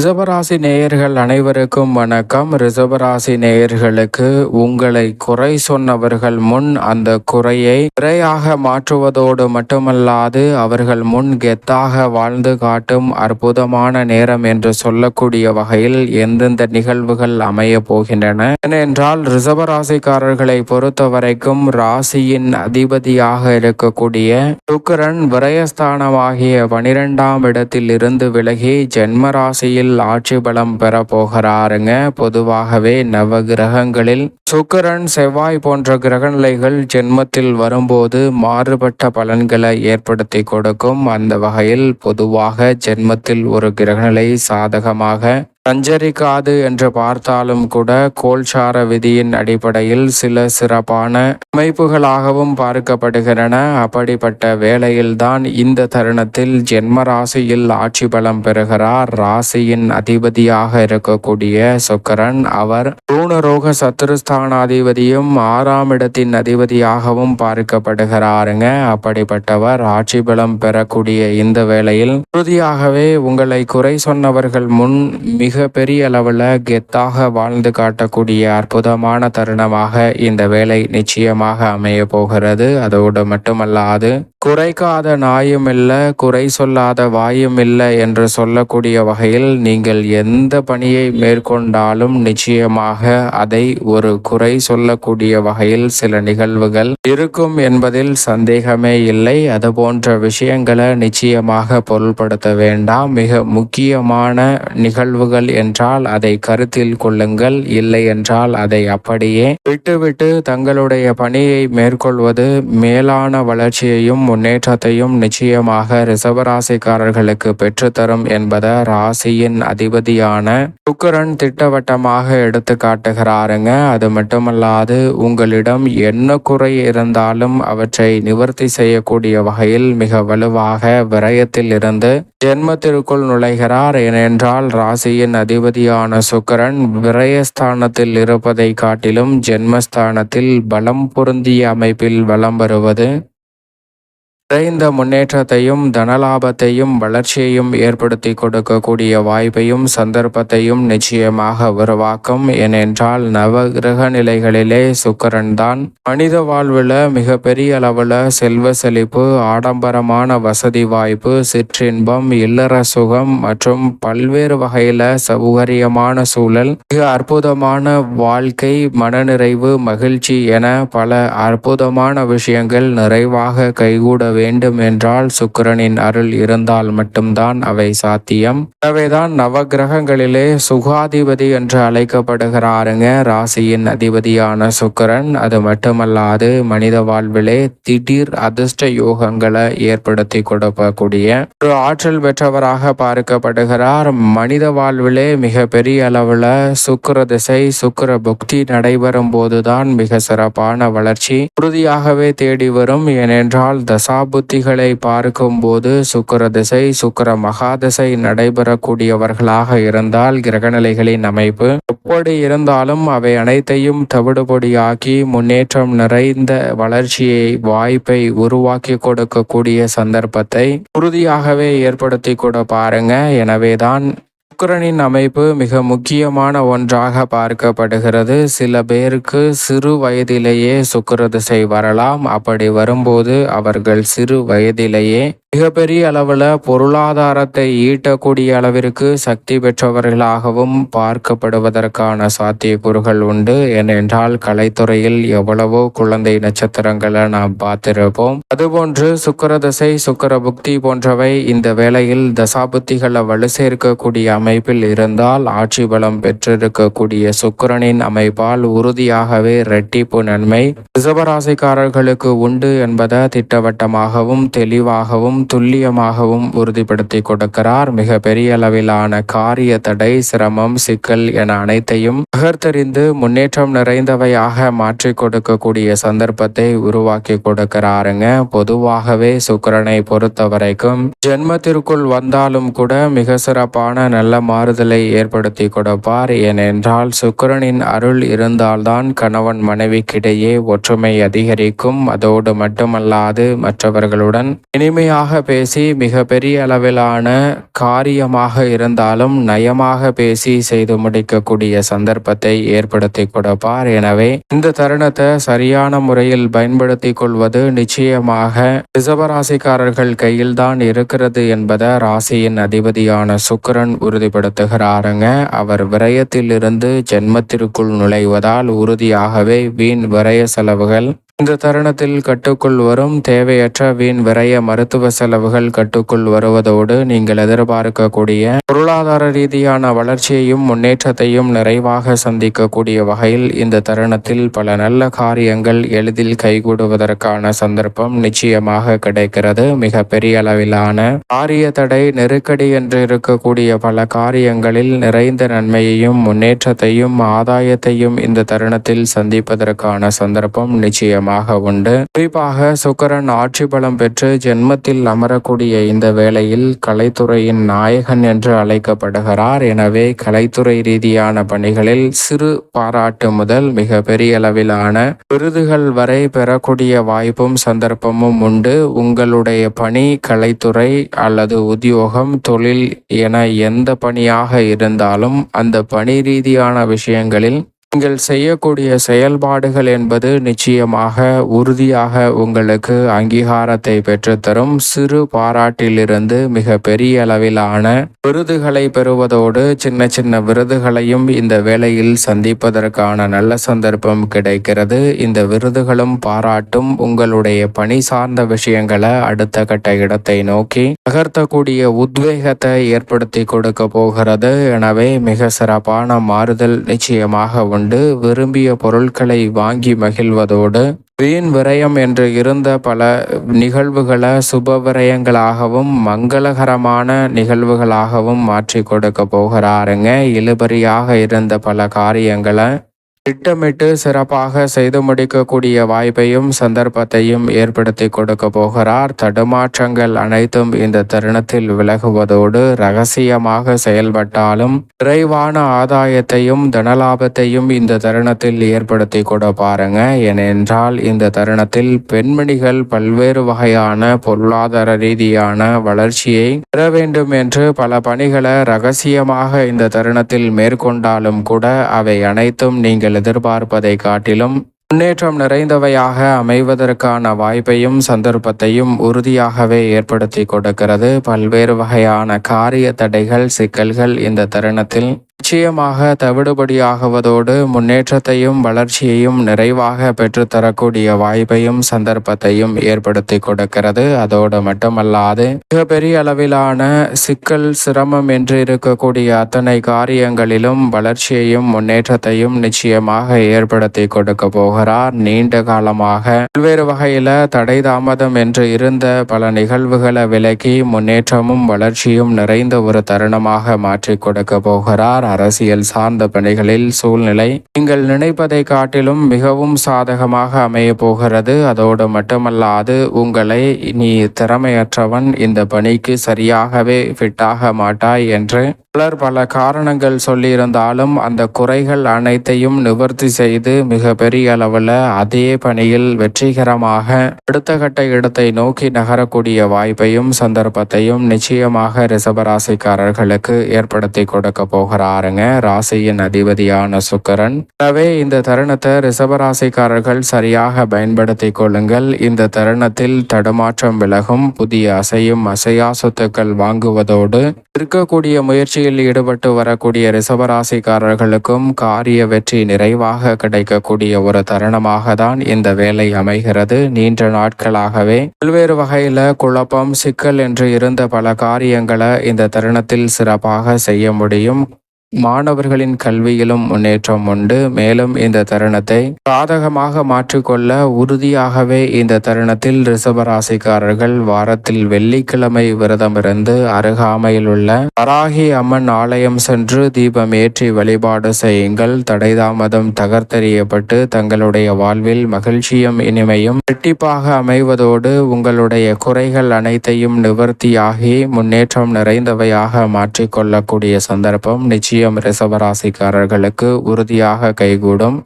ரிசபராசி நேயர்கள் அனைவருக்கும் வணக்கம். ரிசபராசி நேயர்களுக்கு உங்களை குறை சொன்னவர்கள் முன் அந்த குறையை குறையாக மாற்றுவதோடு மட்டுமல்லாது அவர்கள் முன் கெத்தாக வாழ்ந்து காட்டும் அற்புதமான நேரம் என்று சொல்லக்கூடிய வகையில் எந்தெந்த நிகழ்வுகள் அமைய போகின்றன? ஏனென்றால் ரிசபராசிக்காரர்களை பொறுத்த வரைக்கும் ராசியின் அதிபதியாக இருக்கக்கூடிய சுக்கரன் விரயஸ்தானமாகிய பனிரெண்டாம் இடத்தில் இருந்து விலகி ஜென்மராசியில் ராசியில் ஆட்சி பலம் பெற போகிறாருங்க. பொதுவாகவே நவ கிரகங்களில் சுக்கரன் செவ்வாய் போன்ற கிரகநிலைகள் ஜென்மத்தில் வரும்போது மாறுபட்ட பலன்களை ஏற்படுத்தி கொடுக்கும். அந்த வகையில் பொதுவாக ஜென்மத்தில் ஒரு கிரகநிலை சாதகமாக சஞ்சரிக்காது என்று பார்த்தாலும் கூட கோல்சார விதியின் அடிப்படையில் சில சிறப்பான அமைப்புகளாகவும் பார்க்கப்படுகின்றன. அப்படிப்பட்ட வேளையில்தான் இந்த தருணத்தில் ஜென்ம ராசியில் ஆட்சி பலம் பெறுகிறார். ராசியின் அதிபதியாக இருக்கக்கூடிய சுக்கரன் அவர் பூணரோக சத்துருஸ்தானாதிபதியும் ஆறாம் இடத்தின் அதிபதியாகவும் பார்க்கப்படுகிறாருங்க. அப்படிப்பட்டவர் ஆட்சி பலம் பெறக்கூடிய இந்த வேளையில் உறுதியாகவே உங்களை குறை சொன்னவர்கள் முன் மிக மிக பெரிய அளவில் கெத்தாக வாழ்ந்து காட்டக்கூடிய அற்புதமான தருணமாக இந்த வேலை நிச்சயமாக அமைய போகிறது. அதோடு மட்டுமல்லாது குறைக்காத நாயும் இல்லை குறை சொல்லாத வாயும் இல்லை என்று சொல்லக்கூடிய வகையில் நீங்கள் எந்த பணியை மேற்கொண்டாலும் நிச்சயமாக அதை ஒரு குறை சொல்லக்கூடிய வகையில் சில நிகழ்வுகள் இருக்கும் என்பதில் சந்தேகமே இல்லை. அது போன்ற விஷயங்களை நிச்சயமாக பொருள்படுத்த வேண்டாம். மிக முக்கியமான நிகழ்வுகள் கொள்ளுங்கள் என்றால் அதை கருத்தில் கொள்ளுங்கள் இல்லை என்றால் அதை அப்படியே விட்டுவிட்டு தங்களுடைய பணியை மேற்கொள்வது மேலான வளர்ச்சியையும் முன்னேற்றத்தையும் நிச்சயமாக ரிசவராசிக்காரர்களுக்கு பெற்றுத்தரும் என்பதை ராசியின் அதிபதியான சுக்கரன் திட்டவட்டமாக எடுத்து காட்டுகிறாருங்க. அது மட்டுமல்லாது உங்களிடம் என்ன குறை இருந்தாலும் அவற்றை நிவர்த்தி செய்யக்கூடிய வகையில் மிக வலுவாக விரயத்தில் இருந்து ஜென்மத்திற்குள் நுழைகிறார். ஏனென்றால் ராசியின் அதிபதியான சுக்கரன் விரயஸ்தானத்தில் இருப்பதை காட்டிலும் ஜென்மஸ்தானத்தில் பலம் பொருந்திய அமைப்பில் வலம் வருவது விரைந்த முன்னேற்றத்தையும் தனலாபத்தையும் வளர்ச்சியையும் ஏற்படுத்தி கொடுக்கக்கூடிய வாய்ப்பையும் சந்தர்ப்பத்தையும் நிச்சயமாக உருவாக்கும். ஏனென்றால் நவ கிரக நிலைகளிலே சுக்கரன் தான் மனித வாழ்வில் மிகப்பெரிய அளவில் செல்வ செழிப்பு ஆடம்பரமான வசதி வாய்ப்பு சிற்றின்பம் இல்லற சுகம் மற்றும் பல்வேறு வகையில் சௌகரியமான சூழல் மிக அற்புதமான வாழ்க்கை மனநிறைவு மகிழ்ச்சி என பல அற்புதமான விஷயங்கள் நிறைவாக கைகூட வேண்டும் என்றால் சுக்கிரனின் அருள் இருந்தால் மட்டும்தான் அவை சாத்தியம். எனவேதான் நவகிரகங்களிலே சுகாதிபதி என்று அழைக்கப்படுகிறாருங்க. ராசியின் அதிபதியான சுக்கரன் அது மட்டுமல்லாது மனித வாழ்விலே திடீர் அதிர்ஷ்ட யோகங்களை ஏற்படுத்தி கொடுக்கக்கூடிய ஒரு ஆற்றல் பெற்றவராக பார்க்கப்படுகிறார். மனித வாழ்விலே மிக பெரிய அளவுல சுக்கர திசை சுக்கர புக்தி நடைபெறும் போதுதான் மிக சிறப்பான வளர்ச்சி உறுதியாகவே தேடி வரும். ஏனென்றால் தசா புத்திகளை பார்க்கும்போது சுக்கர திசை சுக்கர மகாதசை நடைபெறக்கூடியவர்களாக இருந்தால் கிரகநிலைகளின் அமைப்பு எப்படி இருந்தாலும் அவை அனைத்தையும் தவிடுபொடியாக்கி முன்னேற்றம் நிறைந்த வளர்ச்சியை வாய்ப்பை உருவாக்கி கொடுக்கக்கூடிய சந்தர்ப்பத்தை உறுதியாகவே ஏற்படுத்தி கூட பாருங்க. எனவேதான் சுக்கரனின் அமைப்பு மிக முக்கியமான ஒன்றாக பார்க்கப்படுகிறது. சில பேருக்கு சிறு வயதிலேயே சுக்கர திசை வரலாம். அப்படி வரும்போது அவர்கள் சிறு வயதிலேயே மிகப்பெரிய அளவில் பொருளாதாரத்தை ஈட்டக்கூடிய அளவிற்கு சக்தி பெற்றவர்களாகவும் பார்க்கப்படுவதற்கான சாத்தியக்கூறுகள் உண்டு. ஏனென்றால் கலைத்துறையில் எவ்வளவோ குழந்தை நட்சத்திரங்களை நாம் பார்த்திருப்போம். அதுபோன்று சுக்கர தசை சுக்கர புக்தி போன்றவை இந்த வேளையில் தசாபுத்திகளை வலு சேர்க்கக்கூடிய அமைப்பில் இருந்தால் ஆட்சி பலம் பெற்றிருக்கக்கூடிய சுக்கரனின் அமைப்பால் உறுதியாகவே இரட்டிப்பு நன்மை. ரிசபராசிக்காரர்களுக்கு உண்டு என்பதை திட்டவட்டமாகவும் தெளிவாகவும் துல்லியமாகவும் உறுதிப்படுத்தி கொடுக்கிறார். மிக பெரிய அளவிலான காரிய தடை சிரமம் சிக்கல் என அனைத்தையும் பகர்த்தறிந்து முன்னேற்றம் நிறைந்தவையாக மாற்றி கொடுக்கக்கூடிய சந்தர்ப்பத்தை உருவாக்கி கொடுக்கிறாருங்க. பொதுவாகவே சுக்கரனை பொறுத்த வரைக்கும் ஜென்மத்திற்குள் வந்தாலும் கூட மிக சிறப்பான நல்ல மாறுதலை ஏற்படுத்தி கொடுப்பார். ஏனென்றால் சுக்கரனின் அருள் இருந்தால்தான் கணவன் மனைவிக்கிடையே ஒற்றுமை அதிகரிக்கும். அதோடு மட்டுமல்லாது மற்றவர்களுடன் இனிமையாக நயமாக பேசி மிக பெரிய அளவிலான காரியமாக இருந்தாலும் நயமாக பேசி செய்து முடிக்கக்கூடிய சந்தர்ப்பத்தை ஏற்படுத்தி கொடுப்பார். எனவே இந்த தருணத்தை சரியான முறையில் பயன்படுத்தி கொள்வது நிச்சயமாக ரிசவராசிக்காரர்கள் கையில் தான் இருக்கிறது என்பதை ராசியின் அதிபதியான சுக்கரன் உறுதிப்படுத்துகிறாருங்க. அவர் விரயத்தில் இருந்து ஜென்மத்திற்குள் நுழைவதால் உறுதியாகவே வீண் விரய செலவுகள் இந்த தருணத்தில் கட்டுக்குள் வரும் தேவையற்ற வீண் விரைய மருத்துவ செலவுகள் கட்டுக்குள் வருவதோடு நீங்கள் எதிர்பார்க்கக்கூடிய பொருளாதார ரீதியான வளர்ச்சியையும் முன்னேற்றத்தையும் நிறைவாக சந்திக்கக்கூடிய வகையில் இந்த தருணத்தில் பல நல்ல காரியங்கள் எளிதில் கைகூடுவதற்கான சந்தர்ப்பம் நிச்சயமாக கிடைக்கிறது. மிக பெரிய அளவிலான காரிய தடை நெருக்கடி என்று இருக்கக்கூடிய பல காரியங்களில் நிறைந்த நன்மையையும் முன்னேற்றத்தையும் ஆதாயத்தையும் இந்த தருணத்தில் சந்திப்பதற்கான சந்தர்ப்பம் நிச்சயம் நிச்சயமாக உண்டு. குறிப்பாக சுக்கரன் ஆட்சி பலம் பெற்று ஜென்மத்தில் அமரக்கூடிய இந்த வேளையில் கலைத்துறையின் நாயகன் என்று அழைக்கப்படுகிறார். எனவே கலைத்துறை ரீதியான பணிகளில் சிறு பாராட்டு முதல் மிக பெரிய அளவிலான விருதுகள் வரை பெறக்கூடிய வாய்ப்பும் சந்தர்ப்பமும் உண்டு. உங்களுடைய பணி கலைத்துறை அல்லது உத்தியோகம் தொழில் என எந்த பணியாக இருந்தாலும் அந்த பணி ரீதியான விஷயங்களில் நீங்கள் செய்யக்கூடிய செயல்பாடுகள் என்பது நிச்சயமாக உறுதியாக உங்களுக்கு அங்கீகாரத்தை பெற்றுத்தரும். சிறு பாராட்டிலிருந்து மிக பெரிய அளவிலான விருதுகளை பெறுவதோடு சின்ன சின்ன விருதுகளையும் இந்த வேளையில் சந்திப்பதற்கான நல்ல சந்தர்ப்பம் கிடைக்கிறது. இந்த விருதுகளும் பாராட்டும் உங்களுடைய பணி சார்ந்த விஷயங்களை அடுத்த கட்ட இடத்தை நோக்கி நகர்த்தக்கூடிய உத்வேகத்தை ஏற்படுத்தி கொடுக்க போகிறது. எனவே மிக சிறப்பான மாறுதல் நிச்சயமாக உண்டு. கொண்டு விரும்பிய பொருட்களை வாங்கி மகிழ்வதோடு வீண் விரயம் என்று இருந்த பல நிகழ்வுகளை சுப விரயங்களாகவும் மங்களகரமான நிகழ்வுகளாகவும் மாற்றி கொடுக்க போகிறாருங்க. இழுபறியாக இருந்த பல காரியங்களை திட்டமிட்டு சிறப்பாக செய்து முடிக்கக்கூடிய வாய்ப்பையும் சந்தர்ப்பத்தையும் ஏற்படுத்தி கொடுக்க போகிறார். தடுமாற்றங்கள் அனைத்தும் இந்த தருணத்தில் விலகுவதோடு ரகசியமாக செயல்பட்டாலும் விரைவான ஆதாயத்தையும் தனலாபத்தையும் இந்த தருணத்தில் ஏற்படுத்தி கொட பாருங்க. ஏனென்றால் இந்த தருணத்தில் பெண்மணிகள் பல்வேறு வகையான பொருளாதார ரீதியான வளர்ச்சியை பெற வேண்டும் என்று பல பணிகளை ரகசியமாக இந்த தருணத்தில் மேற்கொண்டாலும் கூட அவை அனைத்தும் நீங்கள் எதிர்பார்ப்பதை காட்டிலும் முன்னேற்றம் நிறைந்தவையாக அமைவதற்கான வாய்ப்பையும் சந்தர்ப்பத்தையும் உறுதியாகவே ஏற்படுத்தி கொடுக்கிறது. பல்வேறு வகையான காரிய தடைகள் சிக்கல்கள் இந்த தருணத்தில் நிச்சயமாக தவிடுபடியாகுவதோடு முன்னேற்றத்தையும் வளர்ச்சியையும் நிறைவாக பெற்றுத்தரக்கூடிய வாய்ப்பையும் சந்தர்ப்பத்தையும் ஏற்படுத்தி கொடுக்கிறது. அதோடு மட்டுமல்லாது மிகப்பெரிய அளவிலான சிக்கல் சிரமம் என்று இருக்கக்கூடிய அத்தனை காரியங்களிலும் வளர்ச்சியையும் முன்னேற்றத்தையும் நிச்சயமாக ஏற்படுத்தி கொடுக்க போகிறார். நீண்ட காலமாக பல்வேறு வகையில தடை தாமதம் என்று இருந்த பல நிகழ்வுகளை விலக்கி முன்னேற்றமும் வளர்ச்சியும் நிறைந்த ஒரு தருணமாக மாற்றி கொடுக்க போகிறார். அரசியல் சார்ந்த பணிகளில் சூழ்நிலை. நீங்கள் நினைப்பதை காட்டிலும் மிகவும் சாதகமாக அமைய போகிறது. அதோடு மட்டுமல்லாது உங்களை நீ திறமையற்றவன் இந்த பணிக்கு சரியாகவே ஃபிட்டாக மாட்டாய் என்று பலர் பல காரணங்கள் சொல்லியிருந்தாலும் அந்த குறைகள் அனைத்தையும் நிவர்த்தி செய்து மிக பெரிய அளவில் அதே பணியில் வெற்றிகரமாக அடுத்த கட்ட இடத்தை நோக்கி நகரக்கூடிய வாய்ப்பையும் சந்தர்ப்பத்தையும் நிச்சயமாக ரிசபராசிக்காரர்களுக்கு ஏற்படுத்தி கொடுக்க பாருங்க. ராசியின் அதிபதியான சுக்கரன். எனவே இந்த தருணத்தை ரிசபராசிக்காரர்கள் சரியாக பயன்படுத்தி கொள்ளுங்கள். இந்த தருணத்தில் தடுமாற்றம் விலகும். புதிய அசையும் அசையா சொத்துக்கள் வாங்குவதோடு இருக்கக்கூடிய முயற்சியில் ஈடுபட்டு வரக்கூடிய ரிசவராசிக்காரர்களுக்கும் காரிய வெற்றி நிறைவாக கிடைக்கக்கூடிய ஒரு தருணமாக தான் இந்த வேலை அமைகிறது. நீண்ட நாட்களாகவே பல்வேறு வகையில குழப்பம் சிக்கல் என்று இருந்த பல காரியங்களை இந்த தருணத்தில் சிறப்பாக செய்ய முடியும். மாணவர்களின் கல்வியிலும் முன்னேற்றம் உண்டு. மேலும் இந்த தருணத்தை சாதகமாக மாற்றிக்கொள்ள உறுதியாகவே இந்த தருணத்தில் ரிசபராசிக்காரர்கள் வாரத்தில் வெள்ளிக்கிழமை விரதமிருந்து அருகாமையில் உள்ள வராகி அம்மன் ஆலயம் சென்று தீபம் ஏற்றி வழிபாடு செய்யுங்கள். தடைதாமதம் தகர்த்தெறியப்பட்டு தங்களுடைய வாழ்வில் மகிழ்ச்சியும் இனிமையும் இரட்டிப்பாக அமைவதோடு உங்களுடைய குறைகள் அனைத்தையும் நிவர்த்தியாகி முன்னேற்றம் நிறைந்தவையாக மாற்றிக்கொள்ளக்கூடிய சந்தர்ப்பம் நிச்சயம் நிச்சயம் ரிசவராசிக்காரர்களுக்கு உறுதியாக கைகூடும்.